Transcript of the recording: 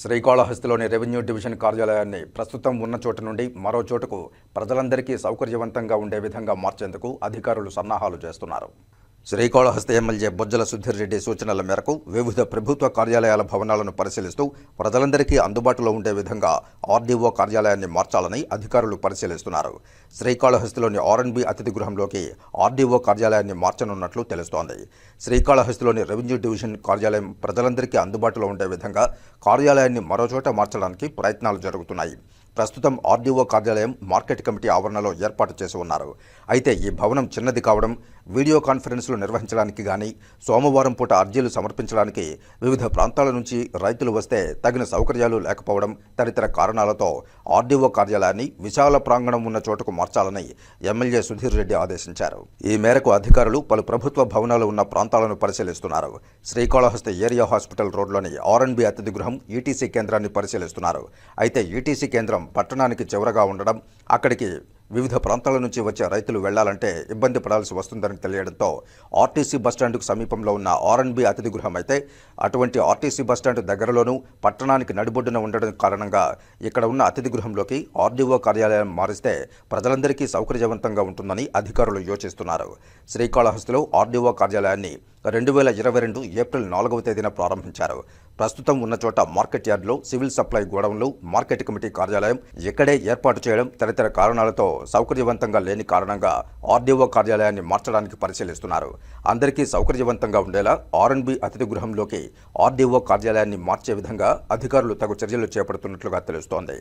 శ్రీకాళహస్తిలోని revenue division కార్యాలయాన్ని ప్రస్తుతం ఉన్న చోటు నుండి మరో చోటుకు ప్రజలందరికీ సౌకర్యవంతంగా ఉండే విధంగా మార్చేందుకు అధికారులు సన్నాహాలు చేస్తున్నారు. శ్రీకాళహస్తి ఎమ్మెల్యే బొజ్జల సుధీర్ రెడ్డి సూచనల మేరకు వివిధ ప్రభుత్వ కార్యాలయాల భవనాలను పరిశీలిస్తూ ప్రజలందరికీ అందుబాటులో ఉండే విధంగా ఆర్డీఓ కార్యాలయాన్ని మార్చాలని అధికారులు పరిశీలిస్తున్నారు. శ్రీకాళహస్తిలోని ఆర్ఎన్బి అతిథి గృహంలోకి ఆర్డీఓ కార్యాలయాన్ని మార్చనున్నట్లు తెలుస్తోంది. శ్రీకాళహస్తిలోని రెవెన్యూ డివిజన్ కార్యాలయం ప్రజలందరికీ అందుబాటులో ఉండే విధంగా కార్యాలయాన్ని మరోచోట మార్చడానికి ప్రయత్నాలు జరుగుతున్నాయి. ప్రస్తుతం ఆర్డీఓ కార్యాలయం మార్కెట్ కమిటీ ఆవరణలో ఏర్పాటు చేసి ఉన్నారు. అయితే ఈ భవనం చిన్నది కావడం వీడియో కాన్ఫరెన్స్లు నిర్వహించడానికి కానీ సోమవారం పూట అర్జీలు సమర్పించడానికి వివిధ ప్రాంతాల నుంచి రైతులు వస్తే తగిన సౌకర్యాలు లేకపోవడం తదితర కారణాలతో ఆర్డీఓ కార్యాలయాన్ని విశాల ప్రాంగణం ఉన్న చోటుకు మార్చాలని ఎమ్మెల్యే సుధీర్ రెడ్డి ఆదేశించారు. ఈ మేరకు అధికారులు పలు ప్రభుత్వ భవనాలు ఉన్న ప్రాంతాలను పరిశీలిస్తున్నారు. శ్రీకాళహస్తి ఏరియా హాస్పిటల్ రోడ్లోని ఆర్ఎన్బి అతిథి గృహం ఈటీసీ కేంద్రాన్ని పరిశీలిస్తున్నారు. అయితే ఈటీసీ కేంద్రం పట్టణానికి చివరగా ఉండడం అక్కడికి వివిధ ప్రాంతాల నుంచి వచ్చే రైతులు వెళ్ళాలంటే ఇబ్బంది పడాల్సి వస్తుందని తెలియడంతో ఆర్టీసీ బస్టాండ్కు సమీపంలో ఉన్న ఆర్ఎన్బి అతిథి గృహం అయితే అటువంటి ఆర్టీసీ బస్టాండ్ దగ్గరలోనూ పట్టణానికి నడిబొడ్డున ఉండడం కారణంగా ఇక్కడ ఉన్న అతిథి గృహంలోకి ఆర్డీఓ కార్యాలయం మారిస్తే ప్రజలందరికీ సౌకర్యవంతంగా ఉంటుందని అధికారులు యోచిస్తున్నారు. శ్రీకాళహస్తిలో ఆర్డీఓ కార్యాలయాన్ని రెండు వేల ఇరవై రెండు ఏప్రిల్ నాలుగవ తేదీన ప్రారంభించారు. ప్రస్తుతం ఉన్న చోట మార్కెట్ యార్డ్లో సివిల్ సప్లై గోడౌన్లు మార్కెట్ కమిటీ కార్యాలయం ఇక్కడే ఏర్పాటు చేయడం తదితర కారణాలతో సౌకర్యవంతంగా లేని కారణంగా ఆర్డీఓ కార్యాలయాన్ని మార్చడానికి పరిశీలిస్తున్నారు. అందరికీ సౌకర్యవంతంగా ఉండేలా ఆర్ఎన్బి అతిథి గృహంలోకి ఆర్డీఓ కార్యాలయాన్ని మార్చే విధంగా అధికారులు తగు చర్యలు చేపడుతున్నట్లుగా తెలుస్తోంది.